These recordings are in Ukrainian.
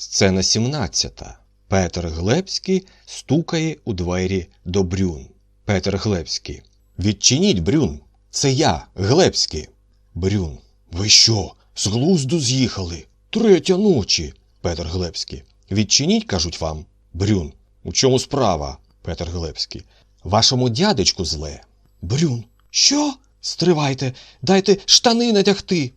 Сцена 17. Петр Глебський стукає у двері до Брюн. Петр Глебський. Відчиніть, Брюн. Це я, Глебський. Брюн. Ви що? З глузду з'їхали? Третя ночі. Петр Глебський. Відчиніть, кажуть вам. Брюн. У чому справа? Петр Глебський. Вашому дядечку зле. Брюн. Що? Стривайте, дайте штани натягти.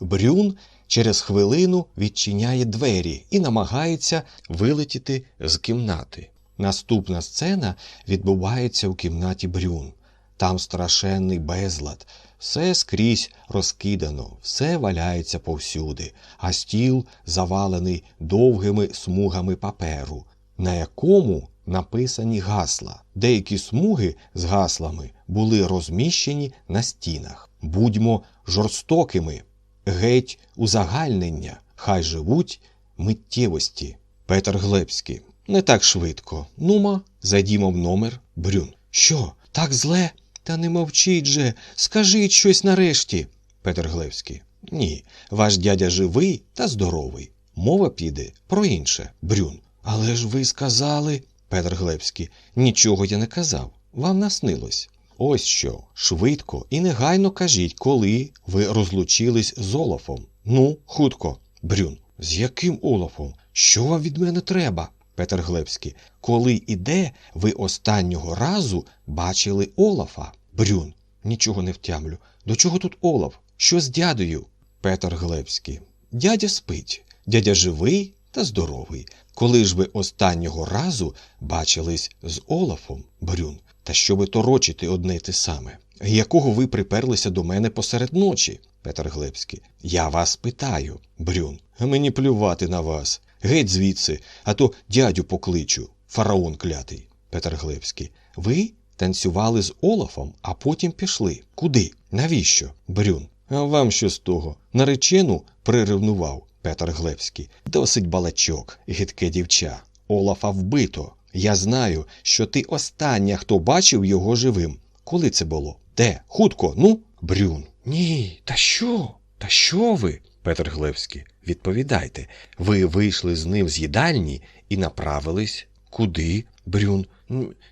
Брюн через хвилину відчиняє двері і намагається вилетіти з кімнати. Наступна сцена відбувається у кімнаті Брюн. Там страшенний безлад, все скрізь розкидано, все валяється повсюди, а стіл завалений довгими смугами паперу, на якому написані гасла. Деякі смуги з гаслами були розміщені на стінах. Будьмо жорстокими, геть узагальнення, хай живуть миттєвості. Петр Глебський. Не так швидко. Нума, зайдімо в номер. Брюн. Що, так зле? Та не мовчіть же, скажіть щось нарешті. Петр Глевський. Ні, ваш дядя живий та здоровий. Мова піде про інше. Брюн. Але ж ви сказали. Петр Глебський. Нічого я не казав. Вам наснилось. Ось що, швидко і негайно кажіть, коли ви розлучились з Олафом. Ну, хутко. Брюн. З яким Олафом? Що вам від мене треба? Петр Глебський. Коли і де ви останнього разу бачили Олафа? Брюн. Нічого не втямлю. До чого тут Олаф? Що з дядою? Петр Глебський. Дядя спить. Дядя живий та здоровий. Коли ж ви останнього разу бачились з Олафом, Брюн, та що ви торочите одне й те саме? Якого ви приперлися до мене посеред ночі? Петр Глебський. Я вас питаю, Брюн. Мені плювати на вас. Геть звідси, а то дядю покличу. Фараон клятий. Петр Глебський. Ви танцювали з Олафом, а потім пішли. Куди? Навіщо? Брюн. А вам що з того? Наречену приревнував Петр Глебський. Досить балачок, гидке дівча. Олафа вбито. Я знаю, що ти остання, хто бачив його живим. Коли це було? Де? Хутко, ну? Брюн. Ні, та що? Та що ви? Петр Глевський. Відповідайте. Ви вийшли з ним з їдальні і направились куди? Брюн.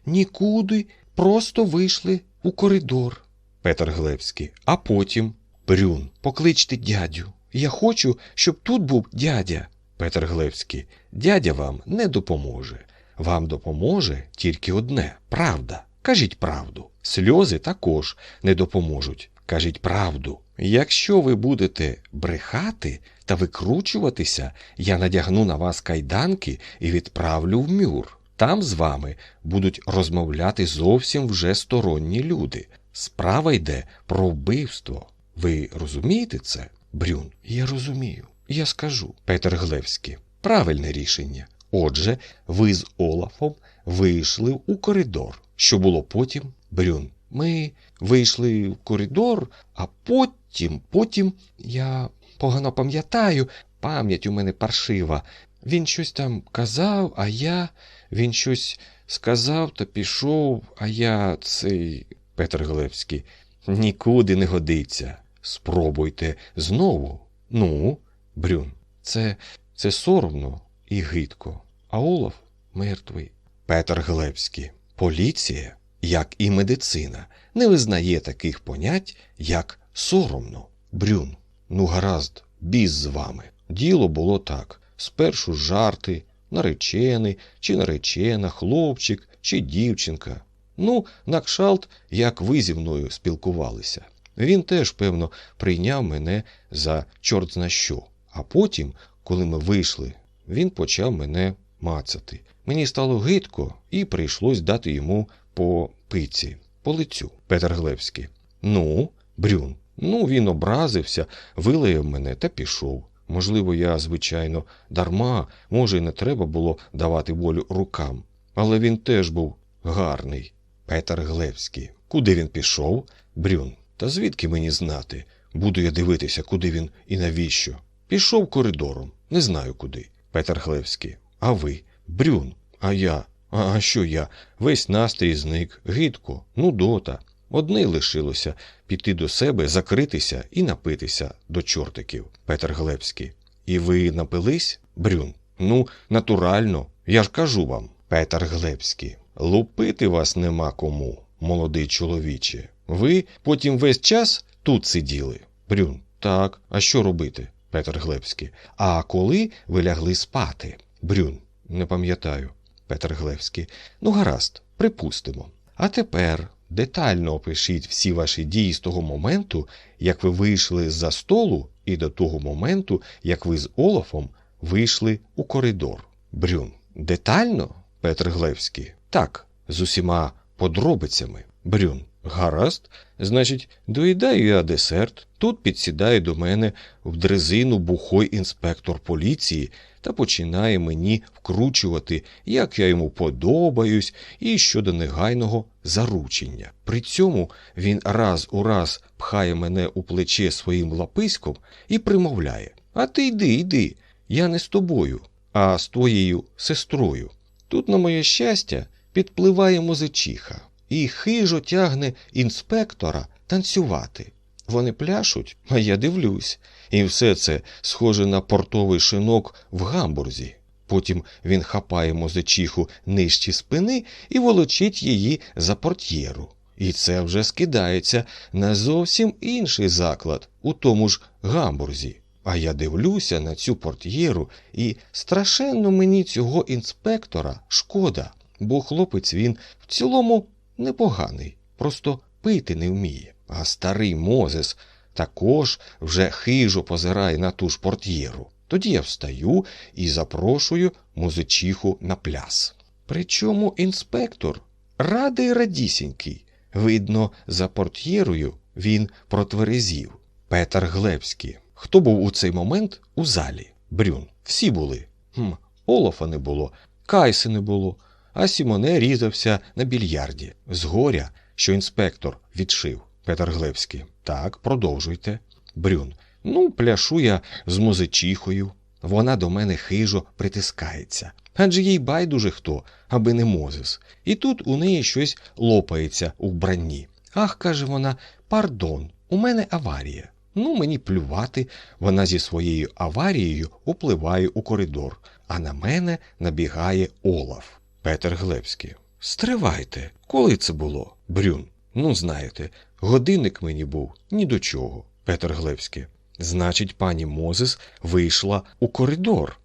Нікуди. Просто вийшли у коридор. Петр Глевський. А потім. Брюн. Покличте дядю. Я хочу, щоб тут був дядя. Петр Глевський. Дядя вам не допоможе. Вам допоможе тільки одне правда. Кажіть правду. Сльози також не допоможуть. Кажіть правду. Якщо ви будете брехати та викручуватися, я надягну на вас кайданки і відправлю в мюр. Там з вами будуть розмовляти зовсім вже сторонні люди. Справа йде про вбивство. Ви розумієте це? Брюн. Я розумію. Я скажу. Петер Глевський. Правильне рішення. Отже, ви з Олафом вийшли у коридор. Що було потім? Брюн. Ми вийшли в коридор, а потім, потім я погано пам'ятаю, пам'ять у мене паршива. Він щось там казав, а я. Він щось сказав та пішов, а я цей. Петр Глевський. Нікуди не годиться. Спробуйте знову. Ну, Брюн. Це, це соромно і гидко. А Олаф мертвий. Петр Глебський. Поліція, як і медицина, не визнає таких понять, як соромно. Брюн. Ну, гаразд, біс з вами. Діло було так: спершу жарти, наречений чи наречена, хлопчик чи дівчинка. Ну, на кшалт, як ви зі мною спілкувалися. Він теж, певно, прийняв мене за чорт зна що. А потім, коли ми вийшли, він почав мене мацати. Мені стало гидко, і прийшлось дати йому по пиці, по лицю. Петр Глевський. Ну, Брюн. Ну, він образився, вилаяв мене та пішов. Можливо, я, звичайно, дарма, може, й не треба було давати волю рукам. Але він теж був гарний. Петр Глевський. Куди він пішов? Брюн. Та звідки мені знати? Буду я дивитися, куди він і навіщо. Пішов коридором, не знаю куди. Петр Глевський. А ви? Брюн. А я? А, що я? Весь настрій зник, гидко, нудота. Одне й лишилося піти до себе, закритися і напитися до чортиків. Петр Глебський. І ви напились? Брюн. Ну, натурально, я ж кажу вам, Петер Глебський. Лупити вас нема кому, молодий чоловіче. Ви потім весь час тут сиділи. Брюн, так, а що робити? Петер Глебський. А коли ви лягли спати? Брюн, не пам'ятаю. Петер Глевський. Ну, гаразд, припустимо. А тепер детально опишіть всі ваші дії з того моменту, як ви вийшли з-за столу, і до того моменту, як ви з Олафом вийшли у коридор. Брюн. Детально? Петр Глевський. Так, з усіма подробицями. Брюн. Гаразд. Значить, доїдаю я десерт. Тут підсідає до мене в дрезину бухой інспектор поліції та починає мені вкручувати, як я йому подобаюсь, і щодо негайного заручення. При цьому він раз у раз пхає мене у плече своїм лаписьком і примовляє: А ти йди, йди, я не з тобою, а з твоєю сестрою. Тут, на моє щастя, підпливає музичиха і хижо тягне інспектора танцювати. Вони пляшуть, а я дивлюсь, і все це схоже на портовий шинок в гамбурзі. Потім він хапає музичиху нижчі спини і волочить її за портьєру. І це вже скидається на зовсім інший заклад у тому ж гамбурзі. А я дивлюся на цю портьєру, і страшенно мені цього інспектора шкода, бо хлопець він в цілому непоганий, просто пити не вміє. А старий Мозес також вже хижо позирає на ту ж портьєру. Тоді я встаю і запрошую музичиху на пляс. Причому інспектор радий радісінький. Видно, за портьєрою він протверезів. Петер Глебський. Хто був у цей момент у залі? Брюн. Всі були. Хм, Олафа не було, Кайси не було, а Сімоне різався на більярді. З горя, що інспектор відшив. Петер Глебський. Так, продовжуйте. Брюн. Ну, пляшу я з музичихою. Вона до мене хижо притискається. Адже їй байдуже хто, аби не Мозес. І тут у неї щось лопається у вбранні. Ах, каже вона, пардон, у мене аварія. Ну, мені плювати. Вона зі своєю аварією опливає у коридор, а на мене набігає Олаф. Петер Глебський. Стривайте, коли це було? Брюн. Ну, знаєте, годинник мені був ні до чого. Петер Глебський. Значить, пані Мозес вийшла у коридор.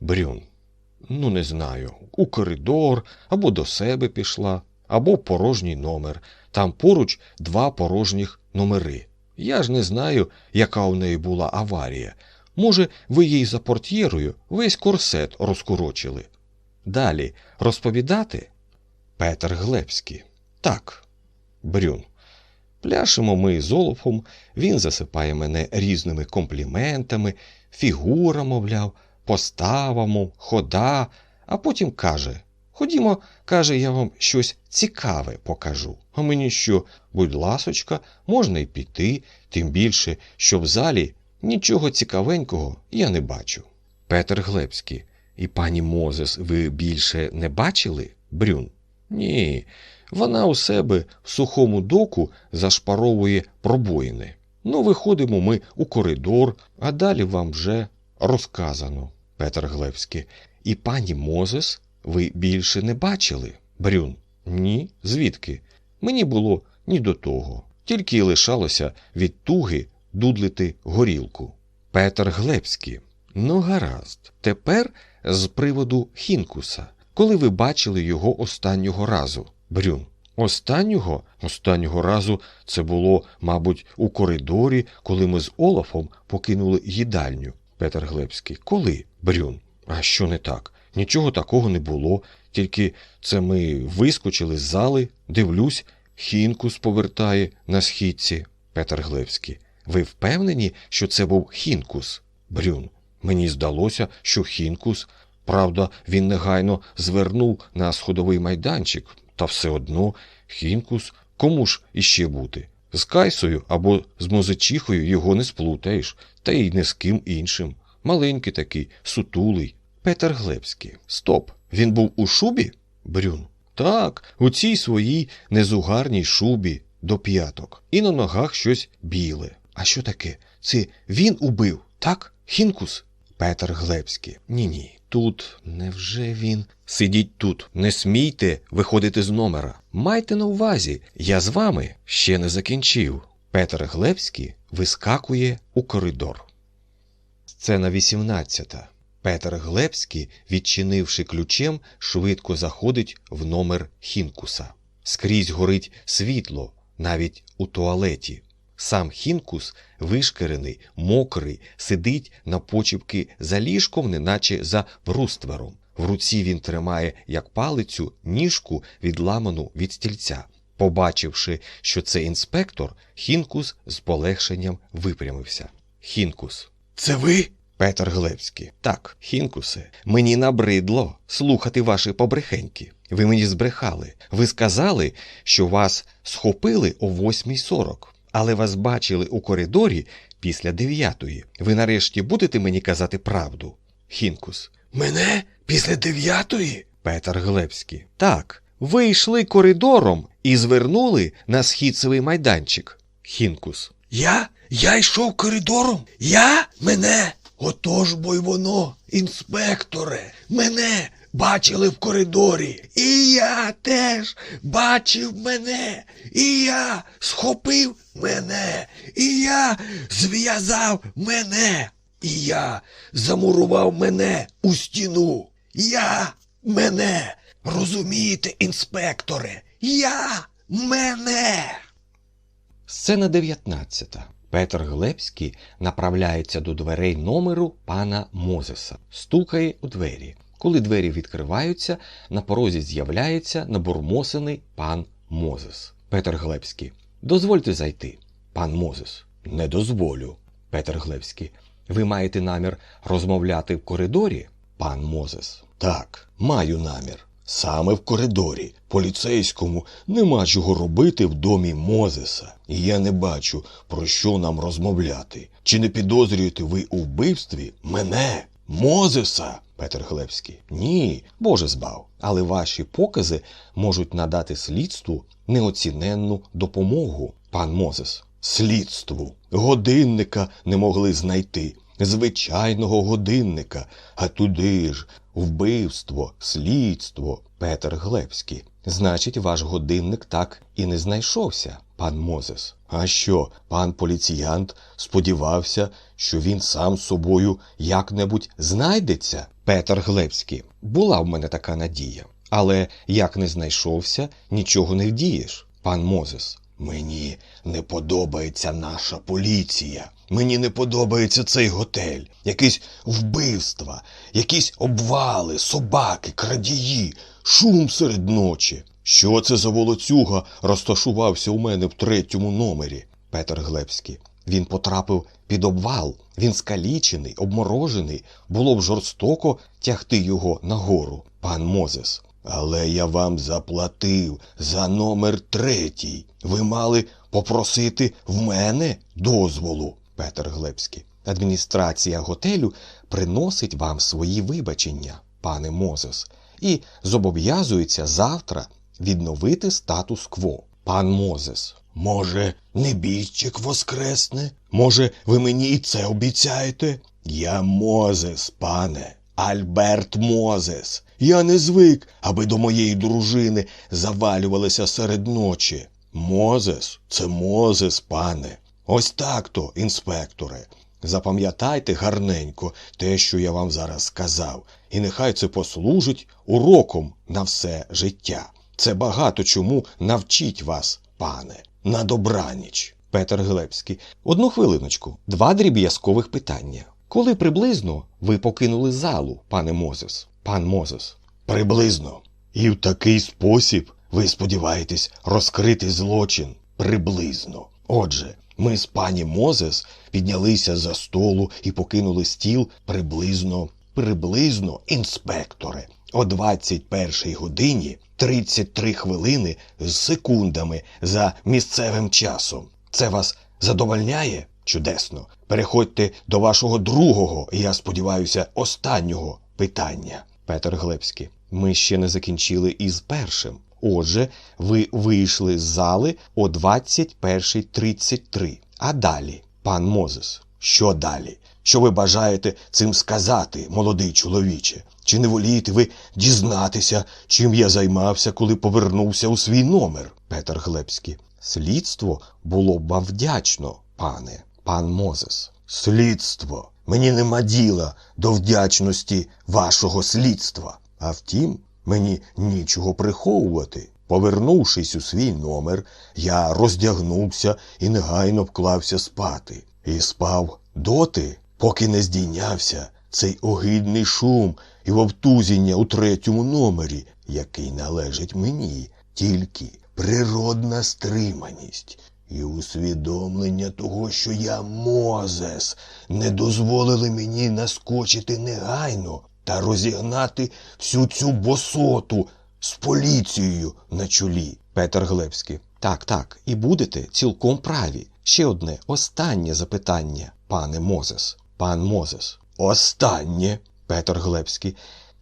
Брюн. Ну, не знаю. У коридор, або до себе пішла, або порожній номер. Там поруч два порожніх номери. Я ж не знаю, яка у неї була аварія. Може, ви їй за портьєрою весь корсет розкорочили. Далі розповідати? Петер Глебський. Так. Брюн. Пляшемо ми з Олафом, він засипає мене різними компліментами, фігура, мовляв, постава, мов, хода, а потім каже Ходімо, каже, я вам щось цікаве покажу. А мені що, будь ласочка, можна й піти, тим більше, що в залі нічого цікавенького я не бачу. Петер Глебський. І пані Мозес ви більше не бачили? Брюн. Ні, вона у себе в сухому доку зашпаровує пробоїни. Ну, виходимо ми у коридор, а далі вам вже розказано, Петр Глевський. І пані Мозес ви більше не бачили? Брюн. Ні. Звідки? Мені було ні до того. Тільки й лишалося від туги дудлити горілку. Петр Глебський. Ну, гаразд. Тепер з приводу Хінкуса. Коли ви бачили його останнього разу? Брюн. Останнього? Останнього разу це було, мабуть, у коридорі, коли ми з Олафом покинули їдальню. Петер Глебський. Коли? Брюн. А що не так? Нічого такого не було. Тільки це ми вискочили з зали, дивлюсь, Хінкус повертає на східці. Петер Глебський. Ви впевнені, що це був Хінкус? Брюн. Мені здалося, що Хінкус. Правда, він негайно звернув на сходовий майданчик, та все одно Хінкус кому ж іще бути? З Кайсою або з музичихою його не сплутаєш, та й не з ким іншим. Маленький такий, сутулий. Петер Глебський. Стоп. Він був у шубі? Брюн. Так, у цій своїй незугарній шубі до п'яток. І на ногах щось біле. А що таке? Це він убив, так? Хінкус? Петер Глебський. Ні ні. Тут. Невже він? Сидіть тут, не смійте виходити з номера. Майте на увазі, я з вами ще не закінчив. Петр Глебський вискакує у коридор. Сцена 18. Петр Глебський, відчинивши ключем, швидко заходить в номер Хінкуса. Скрізь горить світло, навіть у туалеті. Сам Хінкус, вишкірений, мокрий, сидить на почіпки за ліжком, неначе за бруствером. В руці він тримає, як палицю, ніжку, відламану від стільця. Побачивши, що це інспектор, Хінкус з полегшенням випрямився. Хінкус. Це ви? Петр Глебський. Так, Хінкусе, мені набридло слухати ваші побрехеньки. Ви мені збрехали. Ви сказали, що вас схопили о 8.40, але вас бачили у коридорі після дев'ятої. Ви нарешті будете мені казати правду? Хінкус. Мене після дев'ятої? Петр Глебський. Так. Ви йшли коридором і звернули на східцевий майданчик. Хінкус. Я? Я йшов коридором? Я? Мене? Отож бо й воно, інспекторе, мене бачили в коридорі. І я теж бачив мене. І я схопив мене. І я зв'язав мене. І я замурував мене у стіну. Я мене. Розумієте, інспекторе? Я мене. Сцена 19. Петр Глебський направляється до дверей номеру пана Мозеса, стукає у двері. Коли двері відкриваються, на порозі з'являється набурмосений пан Мозес. Петр Глебський. Дозвольте зайти. Пан Мозес. Не дозволю. Петр Глебський. Ви маєте намір розмовляти в коридорі? Пан Мозес. Так, маю намір. Саме в коридорі. Поліцейському нема чого робити в домі Мозеса. І я не бачу, про що нам розмовляти. Чи не підозрюєте ви у вбивстві мене, Мозеса? Петр Глебський. Ні, Боже збав. Але ваші покази можуть надати слідству неоціненну допомогу, пан Мозес. Слідству. Годинника не могли знайти. Звичайного годинника, а туди ж вбивство, слідство, Петр Глебський. Значить, ваш годинник так і не знайшовся, пан Мозес. А що, пан поліціянт сподівався, що він сам собою як-небудь знайдеться? Петр Глебський. Була в мене така надія. Але як не знайшовся, нічого не вдієш, пан Мозес. Мені не подобається наша поліція. Мені не подобається цей готель. Якісь вбивства, якісь обвали, собаки, крадії, шум серед ночі. Що це за волоцюга розташувався у мене в третьому номері? Петр Глебський. Він потрапив під обвал. Він скалічений, обморожений. Було б жорстоко тягти його нагору, пан Мозес. Але я вам заплатив за номер третій. Ви мали попросити в мене дозволу, Петр Глебський. Адміністрація готелю приносить вам свої вибачення, пане Мозес, і зобов'язується завтра відновити статус-кво. Пан Мозес. Може, небіжчик воскресне? Може, ви мені і це обіцяєте? Я Мозес, пане, Альберт Мозес. Я не звик, аби до моєї дружини завалювалися серед ночі. Мозес це Мозес, пане. Ось так то, інспекторе. Запам'ятайте гарненько те, що я вам зараз сказав, і нехай це послужить уроком на все життя. Це багато чому навчить вас, пане. На добраніч. Петер Глебський. Одну хвилиночку. Два дріб'язкових питання. Коли приблизно ви покинули залу, пане Мозес? Пан Мозес. Приблизно. І в такий спосіб ви сподіваєтесь розкрити злочин приблизно. Отже, ми з пані Мозес піднялися за столу і покинули стіл приблизно, приблизно, інспекторе, о 21 годині 33 хвилини з секундами за місцевим часом. Це вас задовольняє? Чудесно. Переходьте до вашого другого, я сподіваюся, останнього питання. Петр Глебський. Ми ще не закінчили із першим. Отже, ви вийшли з зали о 21.33. А далі, пан Мозес, Що далі? Що ви бажаєте цим сказати, молодий чоловіче? Чи не волієте ви дізнатися, чим я займався, коли повернувся у свій номер? Петер Глебський. Слідство було б вам вдячно, пане, пан Мозес. Слідство. Мені нема діла до вдячності вашого слідства. А втім, мені нічого приховувати. Повернувшись у свій номер, я роздягнувся і негайно вклався спати. І спав доти, поки не здійнявся цей огидний шум і вовтузіння у третьому номері, який належить мені, тільки природна стриманість і усвідомлення того, що я Мозес, не дозволили мені наскочити негайно та розігнати всю цю босоту з поліцією на чолі. Петер Глебський. Так, так, і будете цілком праві. Ще одне останнє запитання, пане Мозес. Пан Мозес. Останнє. Петер Глебський.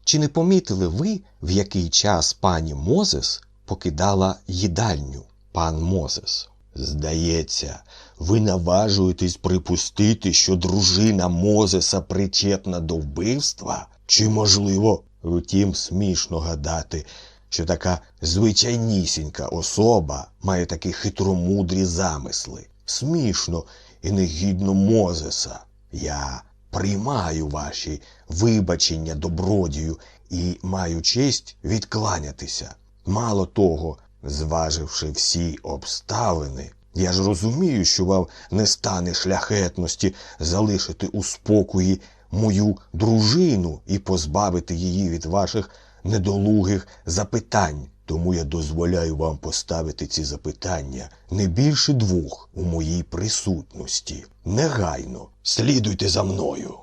Чи не помітили ви, в який час пані Мозес покидала їдальню? Пан Мозес. Здається, ви наважуєтесь припустити, що дружина Мозеса причетна до вбивства? Чи, можливо, втім, смішно гадати, що така звичайнісінька особа має такі хитромудрі замисли? Смішно і негідно Мозеса. Я приймаю ваші вибачення добродію і маю честь відкланятися. Мало того, зваживши всі обставини, я ж розумію, що вам не стане шляхетності залишити у спокої мою дружину і позбавити її від ваших недолугих запитань. Тому я дозволяю вам поставити ці запитання не більше двох у моїй присутності. Негайно слідуйте за мною.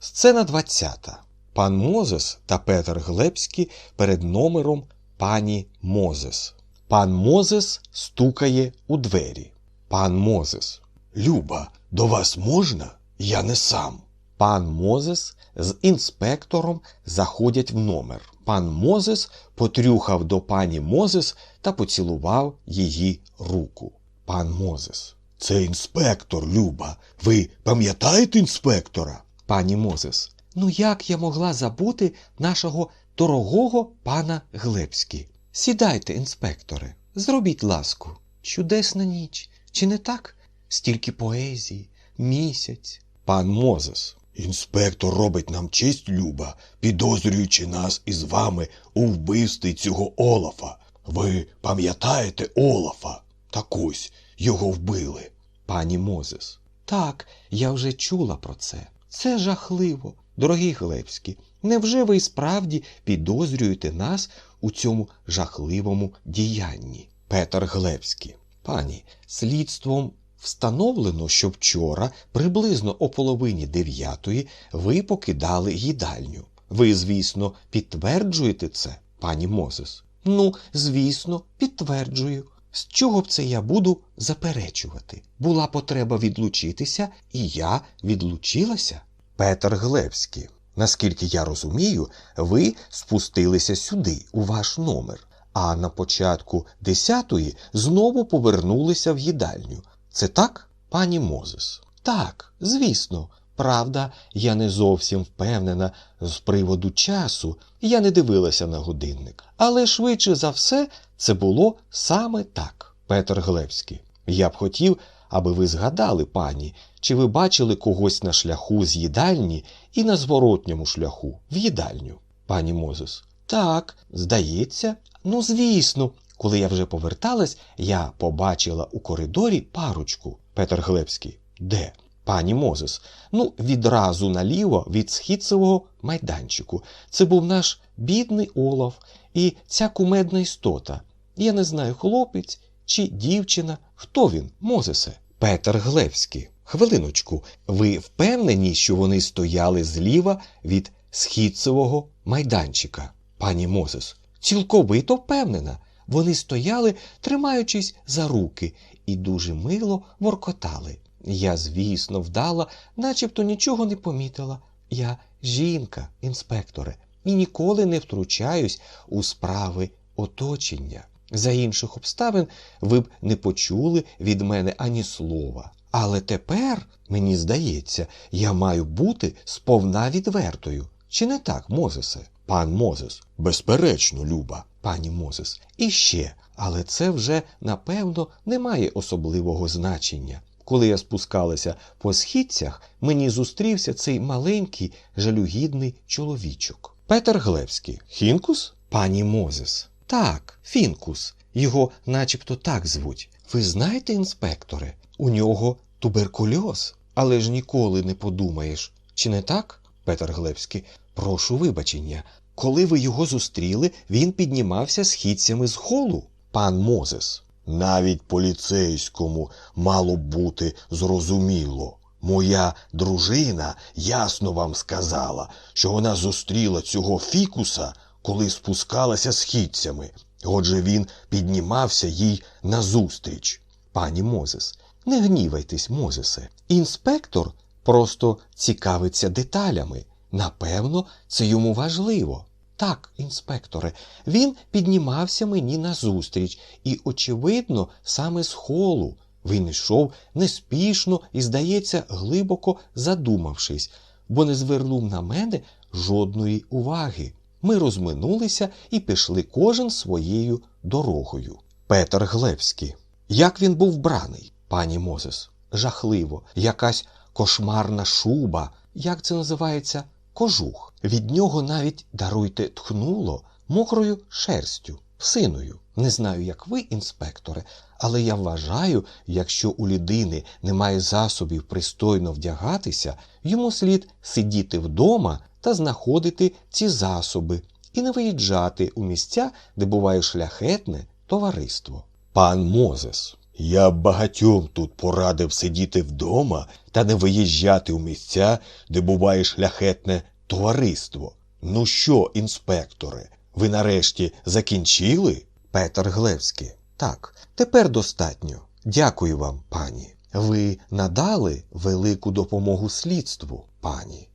Сцена 20. Пан Мозес та Петер Глебський перед номером пані Мозес. Пан Мозес стукає у двері. Пан Мозес. Люба, до вас можна? Я не сам. Пан Мозес з інспектором заходять в номер. Пан Мозес потрюхав до пані Мозес та поцілував її руку. Пан Мозес. Це інспектор, Люба. Ви пам'ятаєте інспектора? Пані Мозес. Ну як я могла забути нашого дорогого пана Глебський? Сідайте, інспекторе, зробіть ласку. Чудесна ніч. Чи не так? Стільки поезії, місяць. Пан Мозес. Інспектор робить нам честь, Люба, підозрюючи нас із вами у вбивстві цього Олафа. Ви пам'ятаєте Олафа? Так ось його вбили. Пані Мозес. Так, я вже чула про це. Це жахливо. Дорогі Глебські, невже ви справді підозрюєте нас у цьому жахливому діянні? Петер Глебський. Пані, слідством встановлено, що вчора, приблизно о половині дев'ятої, ви покидали їдальню. Ви, звісно, підтверджуєте це, пані Мозес? Ну, звісно, підтверджую. З чого б це я буду заперечувати? Була потреба відлучитися, і я відлучилася. Петер Глебський. Наскільки я розумію, ви спустилися сюди, у ваш номер, а на початку десятої знову повернулися в їдальню. Це так, пані Мозес? Так, звісно. Правда, я не зовсім впевнена з приводу часу, я не дивилася на годинник. Але швидше за все це було саме так, Петер Глебський. Я б хотів, аби ви згадали, пані, чи ви бачили когось на шляху з їдальні і на зворотньому шляху в їдальню, пані Мозес. Так, здається, ну звісно. Коли я вже поверталась, я побачила у коридорі парочку. Петер Глебський. Де? Пані Мозес. Ну, відразу наліво від східцевого майданчику. Це був наш бідний Олаф і ця кумедна істота. Я не знаю, хлопець чи дівчина. Хто він, Мозесе? Петер Глевський. Хвилиночку, ви впевнені, що вони стояли зліва від східцевого майданчика? Пані Мозес. Цілковито впевнена. Вони стояли, тримаючись за руки, і дуже мило воркотали. Я, звісно, вдала, начебто нічого не помітила. Я жінка, інспекторе, і ніколи не втручаюсь у справи оточення. За інших обставин ви б не почули від мене ані слова. Але тепер, мені здається, я маю бути сповна відвертою. Чи не так, Мозесе? Пан Мозес. Безперечно, Люба. Пані Мозес. І ще, але це вже, напевно, не має особливого значення. Коли я спускалася по східцях, мені зустрівся цей маленький жалюгідний чоловічок. Петер Глевський. Хінкус? Пані Мозес. Так, Фінкус. Його начебто так звуть. Ви знаєте, інспекторе, у нього туберкульоз, але ж ніколи не подумаєш. Чи не так, Петер Глебський? Прошу вибачення. Коли ви його зустріли, він піднімався східцями з холу. Пан Мозес. Навіть поліцейському мало бути зрозуміло. Моя дружина ясно вам сказала, що вона зустріла цього фікуса, коли спускалася східцями. Отже, він піднімався їй назустріч. Пані Мозес, не гнівайтесь, Мозесе. Інспектор просто цікавиться деталями. Напевно, це йому важливо. Так, інспекторе, він піднімався мені назустріч, і, очевидно, саме з холу. Він йшов неспішно і, здається, глибоко задумавшись, бо не звернув на мене жодної уваги. Ми розминулися і пішли кожен своєю дорогою. Петер Глебський. Як він був вбраний, пані Мозес? Жахливо, якась кошмарна шуба. Як це називається? Кожух. Від нього навіть, даруйте, тхнуло мокрою шерстю, синою. Не знаю, як ви, інспекторе, але я вважаю, якщо у людини немає засобів пристойно вдягатися, йому слід сидіти вдома та знаходити ці засоби і не виїжджати у місця, де буває шляхетне товариство. Пан Мозес, я багатьом тут порадив сидіти вдома та не виїжджати у місця, де буває шляхетне товариство. Ну що, інспекторе, ви нарешті закінчили? Петер Глевський. Так, тепер достатньо. Дякую вам, пані. Ви надали велику допомогу слідству, пані.